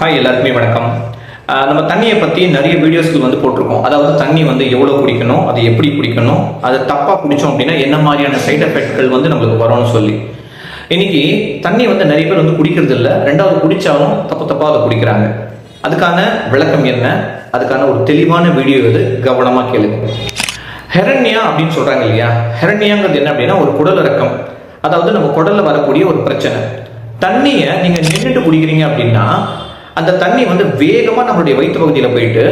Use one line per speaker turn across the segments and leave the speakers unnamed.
Hi எல்லாருக்குமே வணக்கம். நம்ம தண்ணியை பற்றி நிறைய வீடியோஸ்கள் வந்து போட்டிருக்கோம். அதாவது தண்ணி வந்து எவ்வளோ குடிக்கணும் அது எப்படி குடிக்கணும் அது தப்பாக குடித்தோம் அப்படின்னா என்ன மாதிரியான சைட் எஃபெக்ட்கள் வந்து நம்மளுக்கு வரும்னு சொல்லி. இன்னைக்கு தண்ணி வந்து நிறைய பேர் வந்து குடிக்கிறது இல்லை. ரெண்டாவது குடித்தாலும் தப்பு தப்பாக அதை குடிக்கிறாங்க. அதுக்கான விளக்கம் என்ன? அதுக்கான ஒரு தெளிவான வீடியோ இது. கவனமாக கேளுங்க. ஹெரண்யா அப்படின்னு சொல்கிறாங்க இல்லையா? ஹெரண்யாங்கிறது என்ன அப்படின்னா ஒரு குடல் இறக்கம். அதாவது நம்ம குடலில் வரக்கூடிய ஒரு பிரச்சனை. தண்ணியை நீங்கள் நின்றுட்டு குடிக்கிறீங்க அப்படின்னா அந்த தண்ணி வந்து வேகமாக நம்மளுடைய வயிற்று பகுதியில் போயிட்டு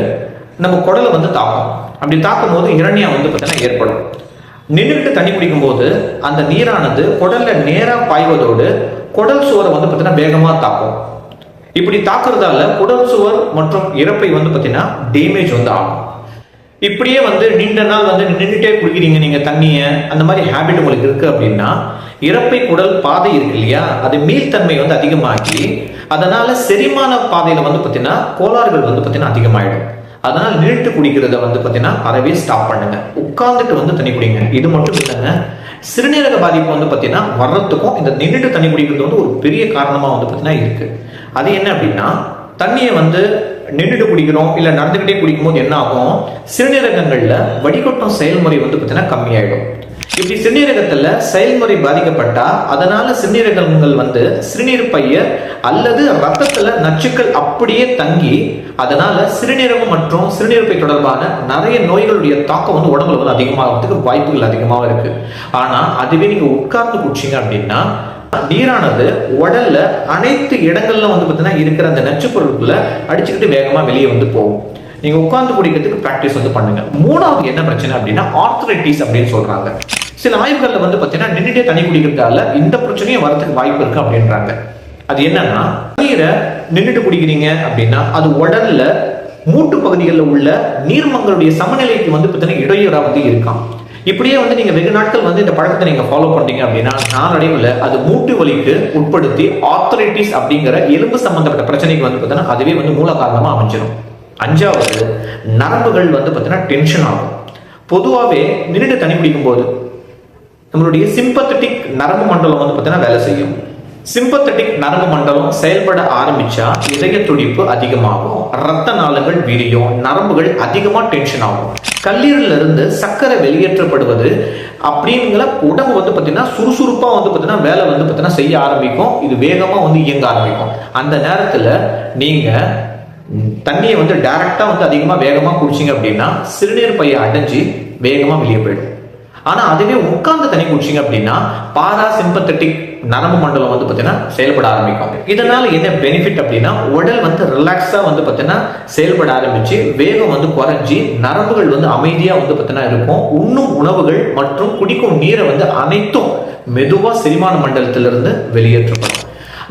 நம்ம குடலை வந்து தாக்கும். அப்படி தாக்கும் போது இரணியா வந்து பார்த்தீங்கன்னா ஏற்படும். நின்றுட்டு தண்ணி குடிக்கும்போது அந்த நீரானது குடல்ல நேராக பாய்வதோடு குடல் சுவரை வந்து பார்த்தீங்கன்னா வேகமாக தாக்கும். இப்படி தாக்குறதால குடல் சுவர் மற்றும் இறப்பை வந்து பார்த்தீங்கன்னா டேமேஜ் வந்து ஆகும். இப்படியே வந்து நீண்ட நாள் வந்து நின்றுட்டே குடிக்கிறீங்க நீங்கள் தண்ணியை. அந்த மாதிரி ஹேபிட் உங்களுக்கு இருக்குது அப்படின்னா இறப்பை குடல் பாதை இருக்கு இல்லையா? அது மீள்தன்மை வந்து அதிகமாகி அதனால் செரிமான பாதையில் வந்து பார்த்தீங்கன்னா கோளாறுகள் வந்து பார்த்தீங்கன்னா அதிகமாகிடும் அதனால் நின்றுட்டு குடிக்கிறத வந்து பார்த்தீங்கன்னா அறவே ஸ்டாப் பண்ணுங்க. உட்கார்ந்துட்டு வந்து தண்ணி குடிங்க. இது மட்டும் இல்லைங்க. சிறுநீரக பாதிப்பு வந்து பார்த்தீங்கன்னா வர்றதுக்கும் இந்த நின்றுட்டு தண்ணி குடிக்கிறது வந்து ஒரு பெரிய காரணமாக வந்து பார்த்தீங்கன்னா இருக்குது அது என்ன அப்படின்னா தண்ணியை வந்து நின்றுட்டு குடிக்கிறோம் இல்ல நடந்துகிட்டே குடிக்கும்போது என்ன ஆகும்? சிறுநீரகங்கள்ல வடிகட்டும் செயல்முறை வந்து பார்த்தீங்கன்னா கம்மியாயிடும். இப்படி சிறுநீரகத்துல செயல்முறை பாதிக்கப்பட்டா அதனால சிறுநீரகங்கள் வந்து சிறுநீர் பைய அல்லது ரத்தத்துல நச்சுக்கள் அப்படியே தங்கி அதனால சிறுநீரகம் மற்றும் சிறுநீர் பை தொடர்பான நிறைய நோய்களுடைய தாக்கம் வந்து உடம்புல வந்து அதிகமாகிறதுக்கு வாய்ப்புகள் அதிகமாக இருக்கு. ஆனா அதுவே நீங்க உட்கார்ந்து குடிச்சிங்க அப்படின்னா நீரானது உடல்ல அனைத்து இடங்கள்ல வந்து பார்த்தீங்கன்னா இருக்கிற அந்த நச்சு பொருட்களை அடிச்சுக்கிட்டு வேகமா வெளியே வந்து போகும். நீங்க உட்கார்ந்து குடிக்கிறதுக்கு பிராக்டிஸ் வந்து பண்ணுங்க. மூணாவது என்ன பிரச்சனை அப்படின்னா ஆர்த்தரைட்டிஸ் அப்படின்னு சொல்றாங்க. சில ஆய்வுகள்ல வந்து பார்த்தீங்கன்னா நின்றுட்டே தண்ணி குடிக்கிறதால இந்த பிரச்சனையும் வரதுக்கு வாய்ப்பு இருக்கு அப்படின்றாங்க. அது என்னன்னா நீரை நின்றுட்டு குடிக்கிறீங்க அப்படின்னா அது உடல்ல மூட்டு பகுதிகளில் உள்ள நீர்மங்களுடைய சமநிலைக்கு வந்து பார்த்தீங்கன்னா இடையூறா வந்து இருக்காம். இப்படியே வந்து நீங்க வெகு நாட்கள் வந்து இந்த பழக்கத்தை நீங்க ஃபாலோ பண்றீங்க அப்படின்னா நாளடைவில் அது மூட்டு வலிக்கு உட்படுத்தி ஆர்த்தரைட்டிஸ் அப்படிங்கிற எலும்பு சம்பந்தப்பட்ட பிரச்சனைக்கு வந்து பார்த்தீங்கன்னா அதுவே வந்து மூல காரணமா அமைஞ்சிடும் அஞ்சாவது நரம்புகள் வந்து பார்த்தீங்கன்னா டென்ஷன் ஆகும். பொதுவாகவே நின்றுட்டு தண்ணி குடிக்கும் போது நம்மளுடைய சிம்பத்தட்டிக் நரம்பு மண்டலம் வந்து பார்த்தீங்கன்னா வேலை செய்யும். சிம்பத்தட்டிக் நரம்பு மண்டலம் செயல்பட ஆரம்பிச்சா இதய துடிப்பு அதிகமாகும் ரத்த நாளங்கள் விரியும் நரம்புகள் அதிகமாக டென்ஷன் ஆகும். கல்லீரல்ல இருந்து சர்க்கரை வெளியேற்றப்படுவது அப்படிங்கிற உடம்பு வந்து பார்த்தீங்கன்னா சுறுசுறுப்பாக வந்து பார்த்தீங்கன்னா வேலை வந்து பார்த்தீங்கன்னா செய்ய ஆரம்பிக்கும். இது வேகமாக வந்து இயங்க ஆரம்பிக்கும். அந்த நேரத்தில் நீங்கள் தண்ணியை வந்து டைரக்டா வந்து அதிகமாக வேகமாக குடிச்சிங்க அப்படின்னா சிறுநீர் பையை அடைஞ்சு வேகமாக வெளியே போயிடும். ஆனா அதுவே உட்கார்ந்து தண்ணி குடிச்சீங்க அப்படின்னா பாரா சிம்பத்தட்டிக் நரம்பு மண்டலம் வந்து பார்த்தீங்கன்னா செயல்பட ஆரம்பிக்கும். இதனால என்ன பெனிஃபிட் அப்படின்னா உடல் வந்து ரிலாக்ஸாக வந்து பார்த்தீங்கன்னா செயல்பட ஆரம்பிச்சு வேகம் வந்து குறைஞ்சி நரம்புகள் வந்து அமைதியாக வந்து பார்த்தீங்கன்னா இருக்கும். உண்ணும் உணவுகள் மற்றும் குடிக்கும் நீரை வந்து அனைத்தும் மெதுவாக செரிமான மண்டலத்திலிருந்து வெளியேற்றப்படும்.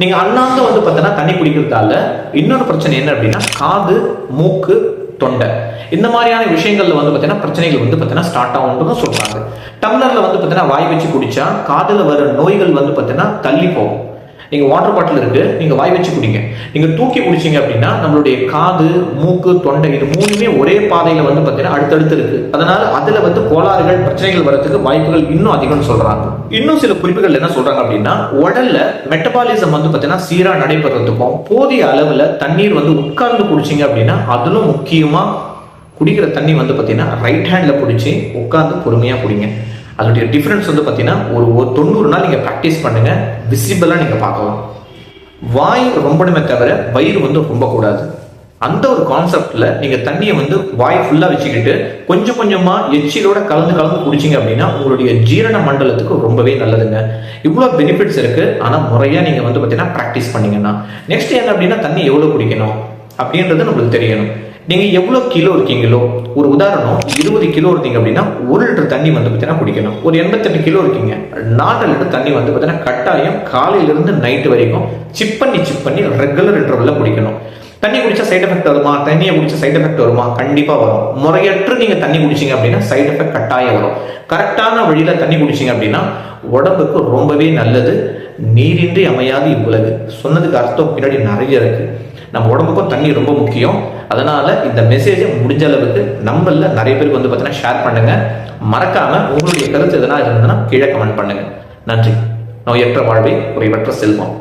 நீங்கள் அண்ணாந்து வந்து பார்த்தீங்கன்னா தண்ணி குடிக்கிறதால இன்னொரு பிரச்சனை என்ன அப்படின்னா காது மூக்கு தொண்டை. இந்த மாதிரியான விஷயங்கள்ல வந்து பார்த்தீங்கன்னா பிரச்சனைகள் வந்து பார்த்தீங்கன்னா ஸ்டார்ட் ஆகும்னு சொல்றாங்க. டம்ளர்ல வந்து பார்த்தீங்கன்னா வாய் வச்சு குடிச்சா காதில் வர நோய்கள் வந்து பார்த்தீங்கன்னா தள்ளி போகும். நீங்கள் வாட்டர் பாட்டில் இருக்கு நீங்கள் வாய் வச்சு குடிங்க. நீங்கள் தூக்கி குடிச்சிங்க அப்படின்னா நம்மளுடைய காது மூக்கு தொண்டை இது மூணுமே ஒரே பாதையில் வந்து பார்த்தீங்கன்னா அடுத்தடுத்து இருக்கு. அதனால அதில் வந்து கோளாறுகள் பிரச்சனைகள் வரதுக்கு வாய்ப்புகள் இன்னும் அதிகம்னு சொல்கிறாங்க இன்னும் சில குறிப்புகள் என்ன சொல்கிறாங்க அப்படின்னா உடல்ல மெட்டபாலிசம் வந்து பார்த்தீங்கன்னா சீராக நடைபெறதுக்கும் போதிய அளவில் தண்ணீர் வந்து உட்கார்ந்து குடிச்சீங்க அப்படின்னா அதிலும் முக்கியமாக குடிக்கிற தண்ணி வந்து பார்த்தீங்கன்னா ரைட் ஹேண்டில் பிடிச்சி உட்காந்து பொறுமையாக குடிங்க. அதனுடைய டிஃப்ரென்ஸ் வந்து பார்த்தீங்கன்னா ஒரு ஒரு தொண்ணூறு நாள் நீங்கள் ப்ராக்டிஸ் பண்ணுங்க விசிபிளாக நீங்கள் பார்க்கலாம் வாய் ரொம்பணுமே தவிர வயிறு வந்து ரொம்ப கூடாது. அந்த ஒரு கான்செப்ட்ல நீங்க தண்ணியை வந்து வாய் ஃபுல்லா வச்சுக்கிட்டு கொஞ்சம் கொஞ்சமா எச்சிலோட கலந்து கலந்து குடிச்சிங்க அப்படின்னா உங்களுடைய ஜீரண மண்டலத்துக்கு ரொம்பவே நல்லதுங்க. இவ்வளோ பெனிஃபிட்ஸ் இருக்கு ஆனா முறையா நீங்க வந்து பார்த்தீங்கன்னா ப்ராக்டிஸ் பண்ணீங்கன்னா. நெக்ஸ்ட் என்ன அப்படின்னா தண்ணி எவ்வளவு குடிக்கணும்? அப்படின்றது நம்மளுக்கு தெரியணும். நீங்கள் எவ்வளோ கிலோ இருக்கீங்களோ ஒரு உதாரணம் இருபது கிலோ இருக்கீங்க அப்படின்னா ஒரு லிட்டர் தண்ணி வந்து பார்த்தீங்கன்னா குடிக்கணும். ஒரு எண்பத்தெட்டு கிலோ இருக்கீங்க. நாலு லிட்டர் தண்ணி வந்து பார்த்தீங்கன்னா கட்டாயம் காலையிலிருந்து நைட்டு வரைக்கும் சிப் பண்ணி சிப் பண்ணி ரெகுலர் இன்டர்வல்ல குடிக்கணும். தண்ணி குடிச்சா சைட் எஃபெக்ட் வருமா? தண்ணியை குடிச்சா சைட் எஃபெக்ட் வருமா? கண்டிப்பாக வரும். முறையற்று நீங்கள் தண்ணி குடிச்சீங்க அப்படின்னா சைட் எஃபெக்ட் கட்டாயம் வரும். கரெக்டான வழியில் தண்ணி குடிச்சீங்க அப்படின்னா உடம்புக்கு ரொம்பவே நல்லது. நீரின்றி அமையாது இவ்வுலகு. சொன்னதுக்கு அர்த்தம் பின்னாடி நிறைய இருக்குது நம்ம உடம்புக்கும் தண்ணி ரொம்ப முக்கியம். அதனால இந்த மெசேஜை முடிஞ்ச அளவுக்கு நம்மள நிறைய பேருக்கு வந்து பார்த்தீங்கன்னா ஷேர் பண்ணுங்க. மறக்காம உங்களுடைய கருத்து எதனா இருந்ததுன்னா கீழே கமெண்ட் பண்ணுங்க. நன்றி. நோயற்ற வாழ்வை குறைவற்ற செல்வம்.